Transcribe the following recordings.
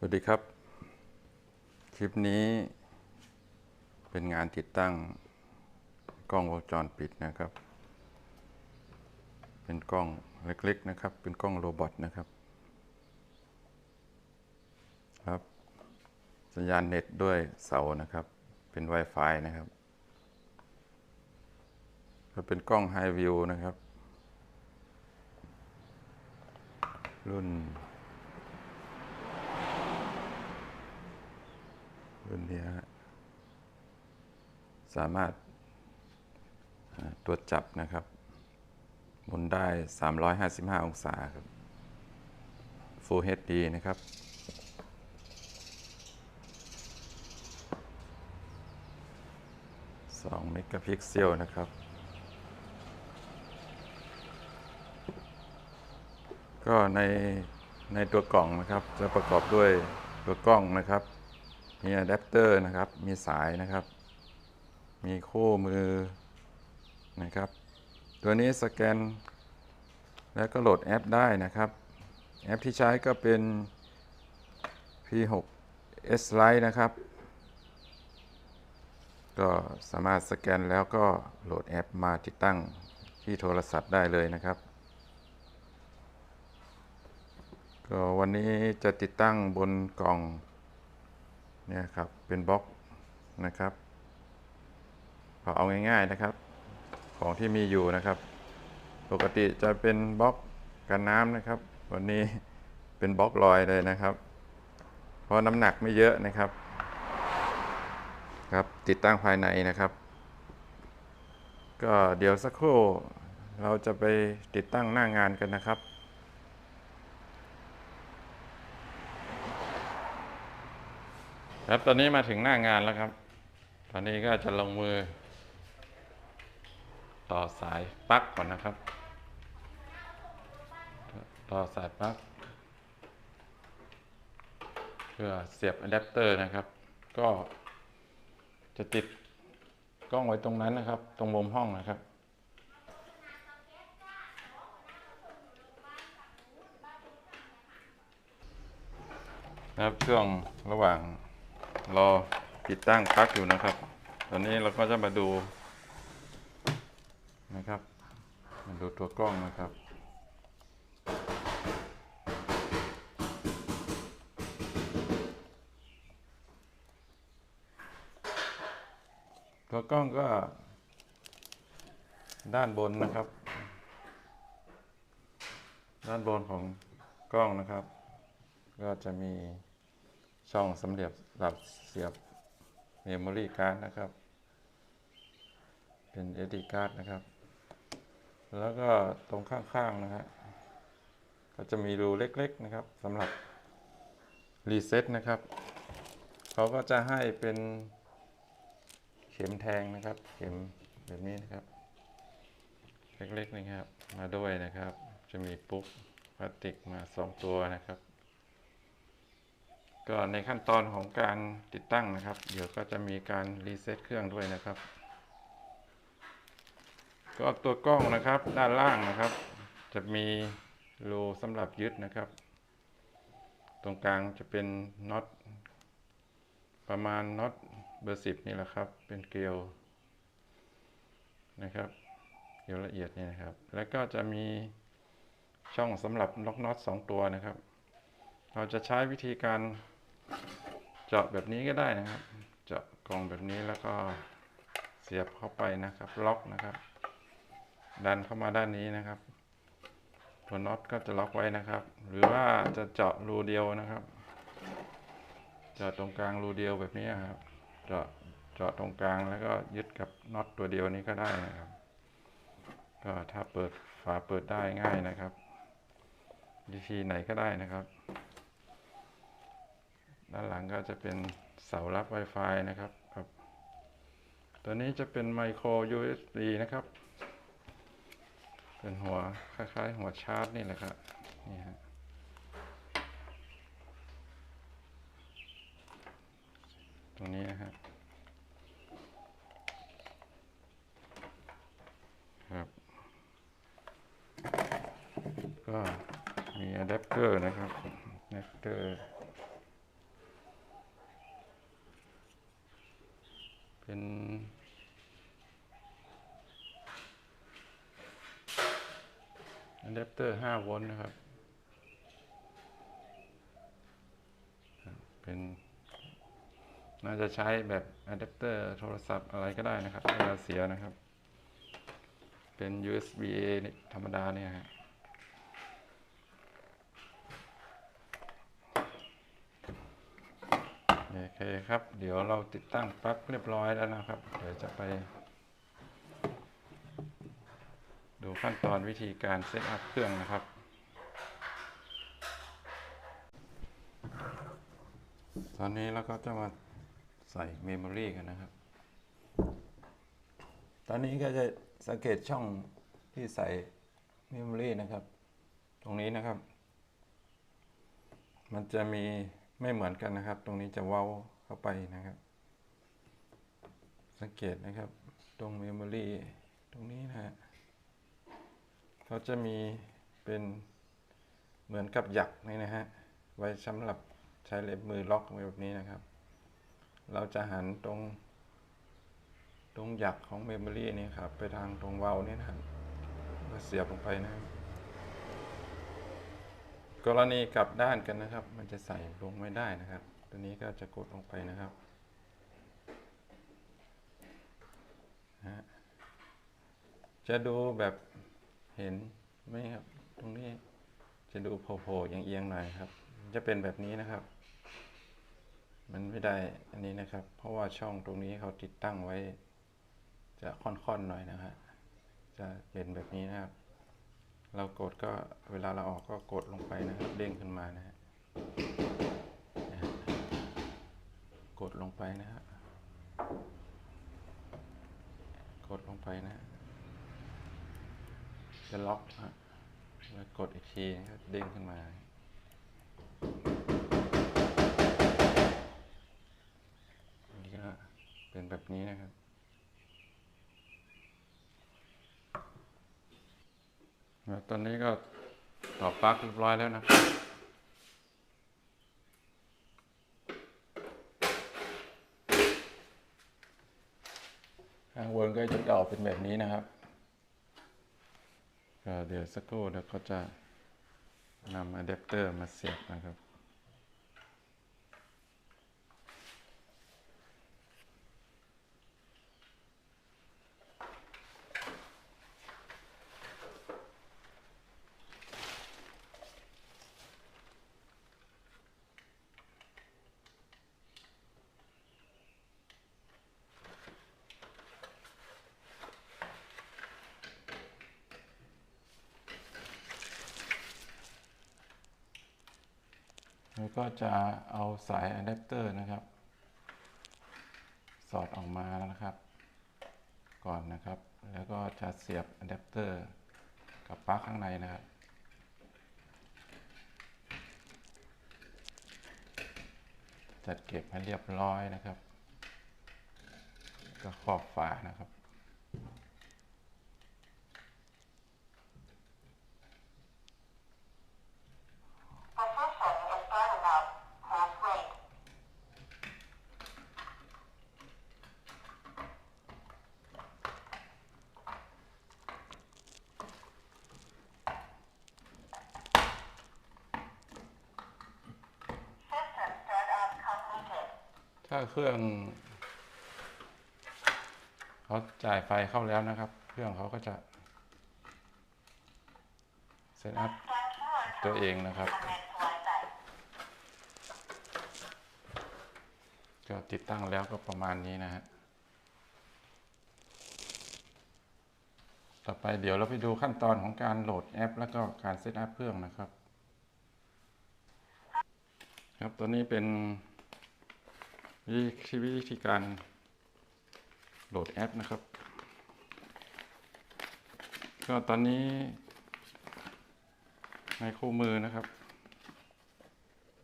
สวัสดีครับ คลิปนี้ เป็นงานติดตั้งกล้องวงจรปิดนะครับ เป็นกล้องเล็กๆนะครับ เป็นกล้องโรบอทนะครับ ครับ สัญญาณเน็ตด้วยเสานะครับ เป็น Wi-Fi นะครับก็เป็นกล้อง High View นะครับ รุ่น รุ่นนี้ฮะสามารถตรวจจับนะครับหมุนได้ 355 องศาครับ Full HD นะครับ 2 เมกะพิกเซลนะครับ ก็ในในตัวกล่องนะครับ จะประกอบด้วยตัวกล้องนะครับ มีอะแดปเตอร์นะครับ มีสายนะครับ มีคู่มือนะครับ ตัวนี้สแกน แล้วก็โหลดแอปได้นะครับ แอปที่ใช้ก็เป็น P6 S Lite นะครับ ก็สามารถสแกนแล้วก็โหลดแอปมาติดตั้งที่โทรศัพท์ได้เลยนะครับ ก็วันนี้จะติดตั้งบนกล่อง เนี่ยครับเป็นบล็อกนะครับพอเอาง่าย ๆนะครับ ของที่มีอยู่นะครับ ปกติจะเป็นบล็อกกันน้ำนะครับ วันนี้เป็นบล็อกลอยเลยนะครับ เพราะน้ำหนักไม่เยอะนะครับครับติดตั้งภายในนะครับ ก็เดี๋ยวสักครู่เราจะไปติดตั้งหน้างานกันนะครับ ครับตอนนี้มาถึงหน้างานแล้วครับ ตอนนี้ก็จะลงมือ ต่อสายปลั๊กก่อนนะครับ ต่อสายปลั๊กเพื่อเสียบอะแดปเตอร์นะครับ ก็จะติดกล้องไว้ตรงนั้นนะครับ ตรงมุมห้องนะครับนะครับช่วงระหว่าง รอติดตั้งปลั๊กอยู่นะครับ ตอนนี้เราก็จะมาดูนะครับมาดูตัวกล้องนะครับตัวกล้องก็ ด้านบนนะครับ ด้านบนของกล้องนะครับ ก็จะมี ช่องสำเร็จหรับเสียบเมมโมรี่การ์ดนะครับ เป็น SD การ์ดนะครับ แล้วก็ตรงข้างๆนะฮะก็จะมีรูเล็กๆนะครับสำหรับรีเซ็ตนะครับเขาก็จะให้เป็นเข็มแทงนะครับ เข็มแบบนี้นะครับ เล็กๆนะครับ มาด้วยนะครับ จะมีปุ๊กพลาสติกมาสองตัวนะครับ ก็ในขั้นตอนของการติดตั้งนะครับ เดี๋ยวก็จะมีการรีเซ็ตเครื่องด้วยนะครับ ก็ตัวกล้องนะครับด้านล่างนะครับ จะมีรูสำหรับยึดนะครับ ตรงกลางจะเป็นน็อตประมาณน็อตเบอร์สิบนี่แหละครับ เป็นเกลียวนะครับเกลียวละเอียดนี่นะครับ แล้วก็จะมีช่องสำหรับล็อกน็อตสองตัวนะครับ เราจะใช้วิธีการ เจาะแบบนี้ก็ได้นะครับ เจาะกล่องแบบนี้แล้วก็เสียบเข้าไปนะครับ ล็อกนะครับ ดันเข้ามาด้านนี้นะครับตัวน็อตก็จะล็อกไว้นะครับ หรือว่าจะเจาะรูเดียวนะครับ เจาะตรงกลางรูเดียวแบบนี้ครับ เจาะเจาะตรงกลางแล้วก็ยึดกับน็อตตัวเดียวนี้ก็ได้นะครับ ก็ถ้าเปิดฝาเปิดได้ง่ายนะครับ วิธีไหนก็ได้นะครับ ด้านหลังก็จะเป็นเสารับ Wi-Fi นะครับครับ ตัวนี้จะเป็นไมโคร USB นะครับ เป็นหัวคล้ายๆ หัวชาร์จนี่แหละครับนี่ฮะตรงนี้นะฮะครับ ก็มีอะแดปเตอร์นะครับอะแดปเตอร์ เป็นอะแดปเตอร์ 5 โวลต์นะครับ เป็น น่าจะใช้แบบอะแดปเตอร์โทรศัพท์อะไรก็ได้นะครับเวลาเสียนะครับ เป็น USB A ธรรมดาเนี่ยฮะ โอเคครับ เดี๋ยวเราติดตั้งปลั๊กเรียบร้อยแล้วนะครับ เดี๋ยวจะไป ดูขั้นตอนวิธีการเซตอัพเครื่องนะครับตอนนี้เราก็จะมาใส่เมมโมรีกันนะครับ ตอนนี้ก็จะสังเกตช่องที่ใส่เมมโมรีนะครับ ตรงนี้นะครับ มันจะมี ไม่เหมือนกันนะครับ ตรงนี้จะเว้าเข้าไปนะครับ สังเกตนะครับ ตรงเมมโมรีตรงนี้นะฮะเขาจะมีเป็นเหมือนกับหยักนี่นะฮะ ไว้สำหรับใช้เล็บมือล็อกไว้แบบนี้นะครับ เราจะหันตรง ตรงหยักของเมมโมรีนี้ครับ ไปทางตรงเว้านี่นะครับก็เสียบลงไปนะครับ กรณีกลับด้านกันนะครับ มันจะใส่ลงไม่ได้นะครับ ตัวนี้ก็จะกดลงไปนะครับจะดูแบบเห็นไหมครับ ตรงนี้จะดูโผล่ๆอย่างเอียงหน่อยครับ จะเป็นแบบนี้นะครับ มันไม่ได้อันนี้นะครับ เพราะว่าช่องตรงนี้เขาติดตั้งไว้ จะค่อนๆหน่อยนะฮะจะเป็นแบบนี้นะครับ เรากดก็เวลาเราออกก็กดลงไปนะครับเด้งขึ้นมานะฮะกดลงไปนะฮะกดลงไปนะฮะจะล็อกฮะแล้วกดอีกทีนะครับเด้งขึ้นมาอันนี้ก็เป็นแบบนี้นะครับ แล้ว ตอนนี้ก็ต่อปลั๊กเรียบร้อยแล้วนะครับข้างบนก็จะออกเป็นแบบนี้นะครับเดี๋ยวสักครู่เดี๋ยวก็จะนำอะแดปเตอร์มาเสียบนะครับ จะเอาสายอะแดปเตอร์นะครับ สอดออกมาแล้วนะครับ ก่อนนะครับ แล้วก็จะเสียบอะแดปเตอร์กับปลั๊กข้างในนะครับจัดเก็บให้เรียบร้อยนะครับ ก็ครอบฝานะครับ ถ้าเครื่องเขาจ่ายไฟเข้าแล้วนะครับ เครื่องเขาก็จะเซตอัพตัวเองนะครับ ก็ติดตั้งแล้วก็ประมาณนี้นะฮะต่อไปเดี๋ยวเราไปดูขั้นตอนของการโหลดแอป แล้วก็การเซตอัพเครื่องนะครับ ครับตัวนี้เป็น วิธีวิธีการโหลดแอปนะครับ ก็ตอนนี้ในคู่มือนะครับ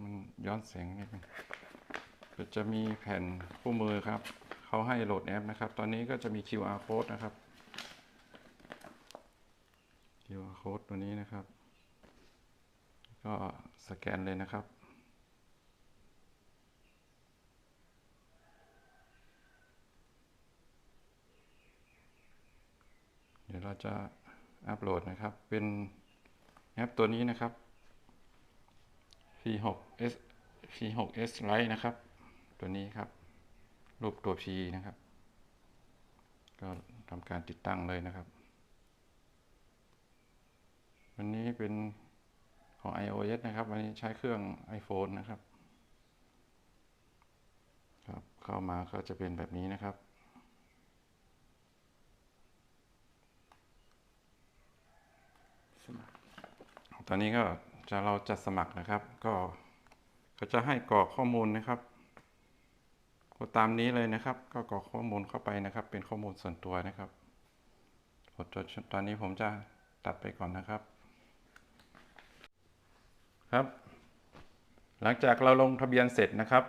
มันย้อนแสงนิดนึงก็จะมีแผ่นคู่มือครับเขาให้โหลดแอปนะครับ ตอนนี้ก็จะมี QR code นะครับ QR code ตัวนี้นะครับ ก็สแกนเลยนะครับ เราจะอัปโหลดนะครับ เป็นแอปตัวนี้นะครับ V6S V6S Lite นะครับ ตัวนี้ครับ รูปตัว P นะครับ ก็ทำการติดตั้งเลยนะครับ วันนี้เป็นของ iOS นะครับ วันนี้ใช้เครื่อง iPhone นะครับ ครับ เข้ามาก็จะเป็นแบบนี้นะครับ ตอนนี้ก็จะเราจะสมัครนะครับ ก็เขาจะให้กรอกข้อมูลนะครับก็ตามนี้เลยนะครับ ก็กรอกข้อมูลเข้าไปนะครับ เป็นข้อมูลส่วนตัวนะครับผมจะตอนนี้ผมจะตัดไปก่อนนะครับ ครับ หลังจากเราลงทะเบียนเสร็จนะครับ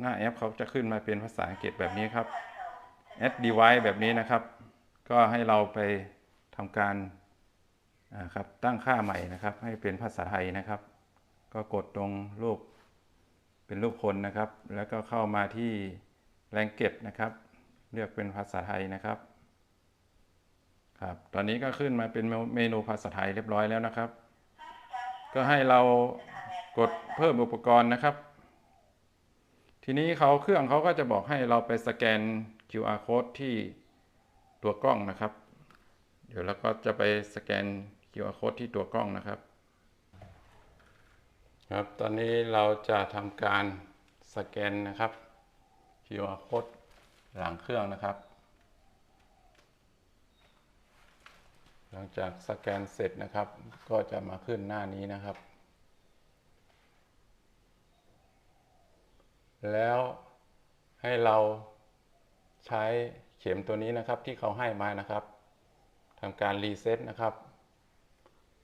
หน้าแอปเขาจะขึ้นมาเป็นภาษาอังกฤษแบบนี้ครับ add device แบบนี้นะครับ ก็ให้เราไปทำการ ครับตั้งค่าใหม่นะครับ ให้เป็นภาษาไทยนะครับ ก็กดตรงรูปเป็นรูปคนนะครับ แล้วก็เข้ามาที่แรงเก็บนะครับ เลือกเป็นภาษาไทยนะครับครับ ตอนนี้ก็ขึ้นมาเป็นเมนูภาษาไทยเรียบร้อยแล้วนะครับ ก็ให้เรากดเพิ่มอุปกรณ์นะครับ ทีนี้เขาเครื่องเขาก็จะบอกให้เราไปสแกน QR code ที่ตัวกล้องนะครับ เดี๋ยวเราก็จะไปสแกน QR code ที่ตัวกล้องนะครับ ครับ ตอนนี้เราจะทำการสแกนนะครับ QR code หลังเครื่องนะครับ หลังจากสแกนเสร็จนะครับ ก็จะมาขึ้นหน้านี้นะครับ แล้วให้เราใช้เข็มตัวนี้นะครับที่เขาให้มานะครับทำการรีเซ็ตนะครับ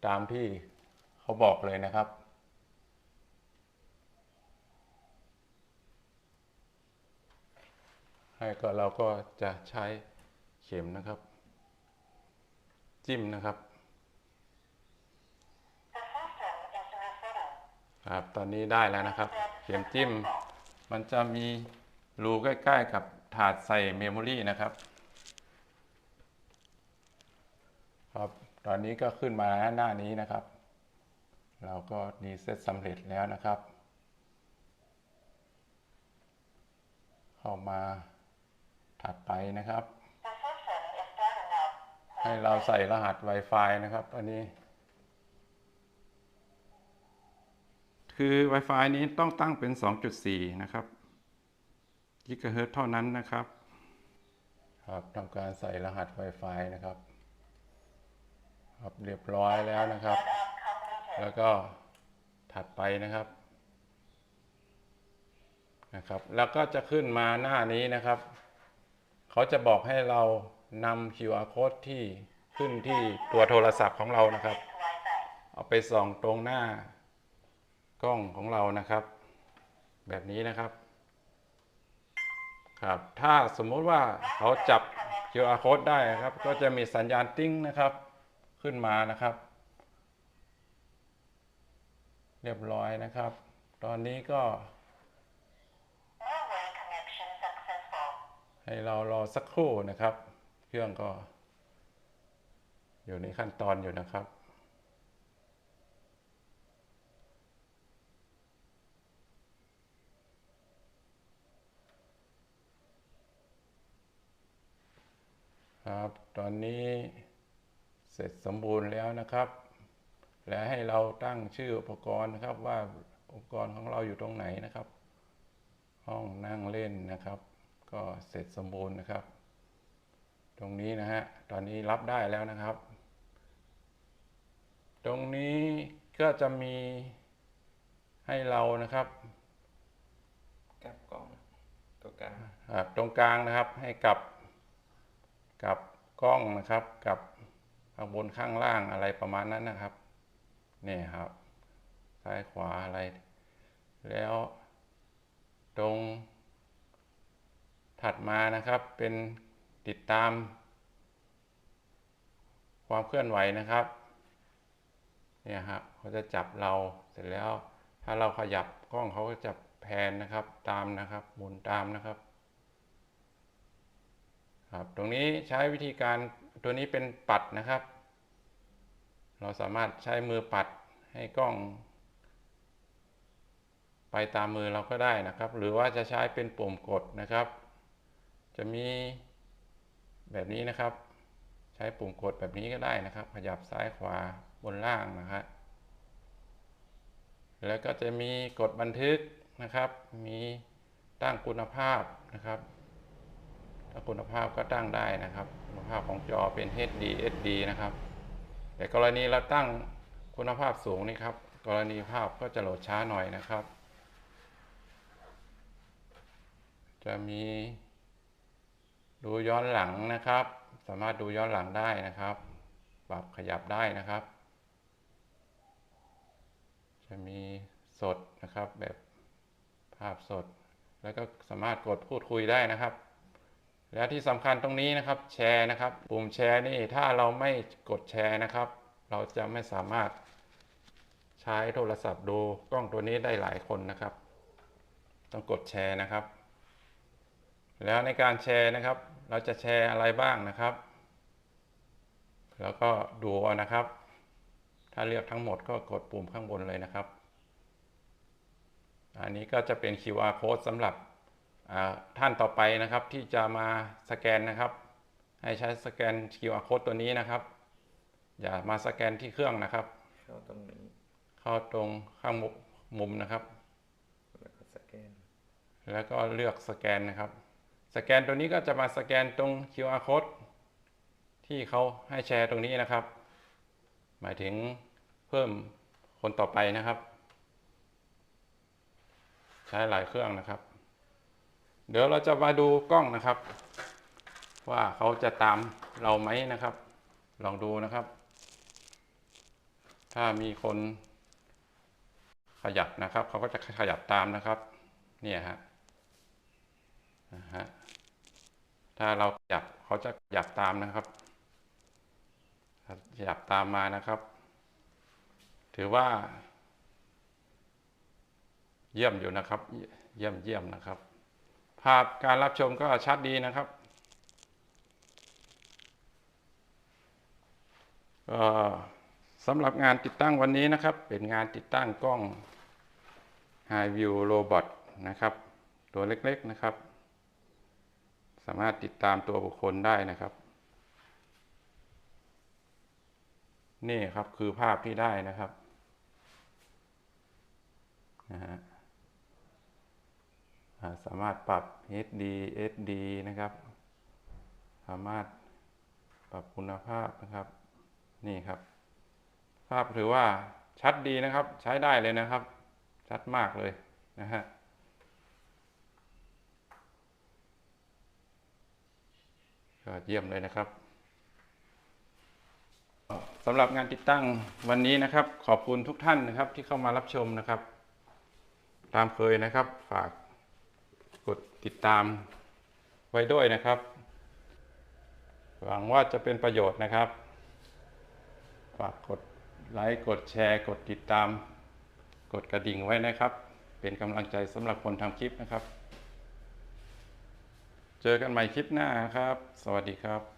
ตามที่เขาบอกเลยนะครับ ให้ก็เราก็จะใช้เข็มนะครับ จิ้มนะครับครับตอนนี้ได้แล้วนะครับ เข็มจิ้มมันจะมีรูใกล้ ๆ กับถาดใส่เมมโมรีนะครับ ครับ ตอนนี้ก็ขึ้นมาหน้านี้นะครับ เราก็รีเซ็ตสำเร็จแล้วนะครับ เข้ามาถัดไปนะครับ ให้เราใส่รหัส Wi-Fi นะครับ อันนี้ คือ Wi-Fi นี้ต้องตั้งเป็น 2.4 นะครับกิกะเฮิรตซ์เท่านั้นนะครับ ครับทำการใส่รหัส Wi-Fi นะครับ ครับเรียบร้อยแล้วนะครับ แล้วก็ถัดไปนะครับนะครับ แล้วก็จะขึ้นมาหน้านี้นะครับ เขาจะบอกให้เรานำ QR code ที่ขึ้นที่ตัวโทรศัพท์ของเรานะครับ เอาไปส่องตรงหน้ากล้องของเรานะครับ แบบนี้นะครับครับถ้าสมมุติว่าเขาจับ QR code ได้นะครับ ก็จะมีสัญญาณติ้งนะครับ ขึ้นมานะครับ เรียบร้อยนะครับ ตอนนี้ก็ Railway connection successful. ให้เรารอสักครู่นะครับ เครื่องก็ อยู่ในขั้นตอนอยู่นะครับครับ ตอนนี้ เสร็จสมบูรณ์แล้วนะครับ และให้เราตั้งชื่ออุปกรณ์นะครับว่าอุปกรณ์ของเราอยู่ตรงไหนนะครับ ห้องนั่งเล่นนะครับ ก็เสร็จสมบูรณ์นะครับ ตรงนี้นะฮะตอนนี้รับได้แล้วนะครับ ตรงนี้ก็จะมีให้เรานะครับกับกล้องตัวกลางอ่าตรงกลางนะครับให้กลับกับกล้องนะครับกับ ข้างบนข้างล่างอะไรประมาณนั้นนะครับนี่ครับ ซ้ายขวาอะไร แล้วตรง ถัดมานะครับเป็นติดตาม ความเคลื่อนไหวนะครับเนี่ยครับเขาจะจับเราเสร็จแล้ว ถ้าเราขยับกล้องเขาก็จะแพนนะครับตามนะครับหมุนตามนะครับ ครับ ตรงนี้ใช้วิธีการ ตัวนี้เป็นปัดนะครับ เราสามารถใช้มือปัดให้กล้อง ไปตามมือเราก็ได้นะครับ หรือว่าจะใช้เป็นปุ่มกดนะครับ จะมีแบบนี้นะครับ ใช้ปุ่มกดแบบนี้ก็ได้นะครับ ขยับซ้ายขวาบนล่างนะครับแล้วก็จะมีกดบันทึกนะครับ มีตั้งคุณภาพนะครับ ถ้าคุณภาพก็ตั้งได้นะครับ ภาพของจอเป็น HD SD นะครับ แต่กรณีเราตั้งคุณภาพสูงนี่ครับ กรณีภาพก็จะโหลดช้าหน่อยนะครับ จะมีดูย้อนหลังนะครับ สามารถดูย้อนหลังได้นะครับ ปรับขยับได้นะครับ จะมีสดนะครับแบบภาพสด แล้วก็สามารถกดพูดคุยได้นะครับ แล้วที่สำคัญตรงนี้นะครับแชร์นะครับ ปุ่มแชร์นี่ถ้าเราไม่กดแชร์นะครับ เราจะไม่สามารถใช้โทรศัพท์ดูกล้องตัวนี้ได้หลายคนนะครับ ต้องกดแชร์นะครับ แล้วในการแชร์นะครับ เราจะแชร์อะไรบ้างนะครับ แล้วก็ดูนะครับ ถ้าเลือกทั้งหมดก็กดปุ่มข้างบนเลยนะครับ อันนี้ก็จะเป็น QR code สำหรับ ท่านต่อไปนะครับที่จะมาสแกนนะครับ ให้ใช้สแกน QR code ตัวนี้นะครับ อย่ามาสแกนที่เครื่องนะครับ เข้าตรงนี้เข้าตรงข้างมุมุมนะครับ แล้วก็สแกน แล้วก็เลือกสแกนนะครับ สแกนตัวนี้ก็จะมาสแกนตรง QR code ที่เขาให้แชร์ตรงนี้นะครับ หมายถึงเพิ่มคนต่อไปนะครับ ใช้หลายเครื่องนะครับ เดี๋ยวเราจะมาดูกล้องนะครับ ว่าเขาจะตามเราไหมนะครับ ลองดูนะครับ ถ้ามีคนขยับนะครับ เขาก็จะขยับตามนะครับ เนี่ยฮะนะฮะถ้าเราขยับเขาจะขยับตามนะครับขยับตามมานะครับ ถือว่า เยี่ยมอยู่นะครับ เยี่ยมเยี่ยมนะครับาพการรับชมก็ชัดดีนะครับสำหรับงานติดตั้งวันนี้นะครับ เป็นงานติดตั้งกล้อง High View Robot นะครับ ตัวเล็กๆนะครับ สามารถติดตามตัวบุคคลได้นะครับ นี่ครับคือภาพที่ได้นะครับนะฮะ สามารถปรับ HD SD นะครับ สามารถปรับคุณภาพนะครับ นี่ครับ ภาพถือว่าชัดดีนะครับ ใช้ได้เลยนะครับ ชัดมากเลยนะฮะก็เยี่ยมเลยนะครับสำหรับงานติดตั้งวันนี้นะครับ ขอบคุณทุกท่านนะครับที่เข้ามารับชมนะครับ ตามเคยนะครับฝาก กดติดตามไว้ด้วยนะครับ หวังว่าจะเป็นประโยชน์นะครับ ฝากกดไลค์ กดแชร์ กดติดตาม กดกระดิ่งไว้นะครับ เป็นกำลังใจสำหรับคนทำคลิปนะครับ เจอกันใหม่คลิปหน้าครับ สวัสดีครับ